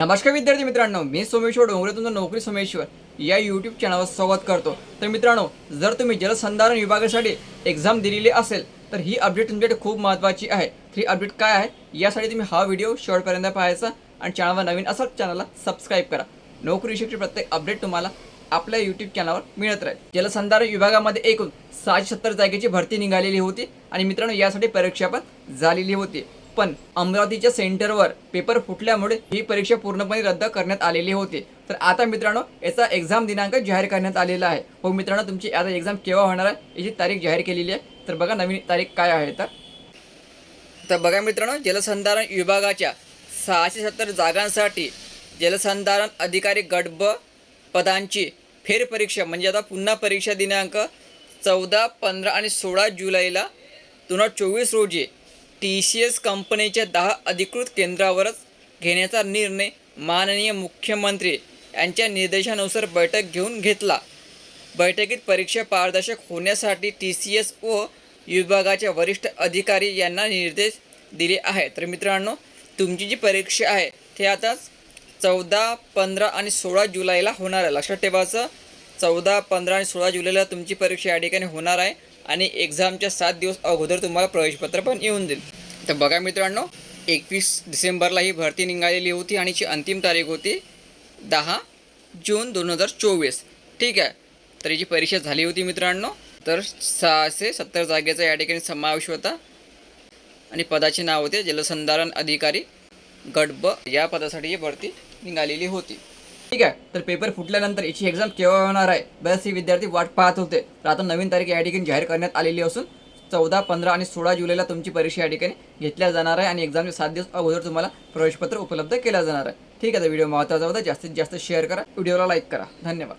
नमस्कार विद्यार्थी मित्रांनो मी सोमेश्वर डोंगरे तुमचं नोकरी सोमेश्वर या यूट्यूब चॅनलवर स्वागत करतो. तर मित्रांनो जर तुम्ही जलसंधारण विभागासाठी एक्झाम दिलेली असेल तर ही अपडेट तुमच्यासाठी खूप महत्त्वाची आहे. ही अपडेट काय आहे? यासाठी तुम्ही हा व्हिडिओ शेवटपर्यंत पाहायचा आणि चॅनलवर नवीन असाल चॅनलला सबस्क्राईब करा. नोकरी विषयीची प्रत्येक अपडेट तुम्हाला आपल्या यूट्यूब चॅनलवर मिळत राहील. जलसंधारण विभागामध्ये एकूण सहाशे सत्तर जागेची भरती निघालेली होती आणि मित्रांनो यासाठी परीक्षा पण झालेली होती. पण अमरावतीच्या सेंटरवर पेपर फुटल्यामुळे ही परीक्षा पूर्णपणे रद्द करण्यात आलेली होती. तर आता मित्रांनो याचा एक्झाम दिनांक जाहीर करण्यात आलेला आहे. हो मित्रांनो तुमची आता एक्झाम केव्हा होणार आहे याची तारीख जाहीर केलेली आहे. तर बघा नवीन तारीख काय आहे तर. तर बघा मित्रांनो जलसंधारण विभागाच्या सहाशे सत्तर जागांसाठी जलसंधारण अधिकारी गडब पदांची फेरपरीक्षा म्हणजे आता पुन्हा परीक्षा दिनांक चौदा पंधरा आणि सोळा जुलैला दोन हजार चोवीस रोजी टी सी एस कंपनीच्या दहा अधिकृत केंद्रावरच घेण्याचा निर्णय माननीय मुख्यमंत्री यांच्या निर्देशानुसार बैठक घेऊन घेतला. बैठकीत परीक्षा पारदर्शक होण्यासाठी टी सी एस व विभागाचे वरिष्ठ अधिकारी यांना निर्देश दिले आहे तर मित्रांनो तुमची जी परीक्षा आहे ते आता चौदा पंधरा आणि सोळा जुलैला होणार आहे. लक्षात ठेवायचं चौदा पंधरा आणि सोळा जुलैला तुमची परीक्षा या ठिकाणी होणार आहे आणि एक्झामच्या सात दिवस अगोदर तुम्हाला प्रवेशपत्र पण येऊन देईल तर बघा मित्रांनो एकवीस डिसेंबरला ही भरती निघालेली होती आणि ची अंतिम तारीख होती दहा जून दोन हजार चोवीस. ठीक आहे? तर याची परीक्षा झाली होती मित्रांनो. तर सहाशे सत्तर जागेचा या ठिकाणी समावेश होता. आणि पदाचे नाव होते जलसंधारण अधिकारी गडब. या पदासाठी ही भरती निघालेली होती. ठीक आहे? तर पेपर फुटल्यानंतर याची एक्झाम केव्हा होणार आहे? बरेचसे विद्यार्थी वाट पाहत होते. तर आता नवीन तारीख या ठिकाणी जाहीर करण्यात आलेली असून चौदा पंधरा आणि सोळा जुलैला तुमची परीक्षा या ठिकाणी घेतल्या जाणार आहे आणि एक्झामचे सात दिवस अगोदर तुम्हाला प्रवेशपत्र उपलब्ध केलं जाणार आहे. ठीक आहे तर व्हिडिओ महत्त्वाचा होता. जास्तीत जास्त शेअर करा. व्हिडिओला लाईक करा. धन्यवाद.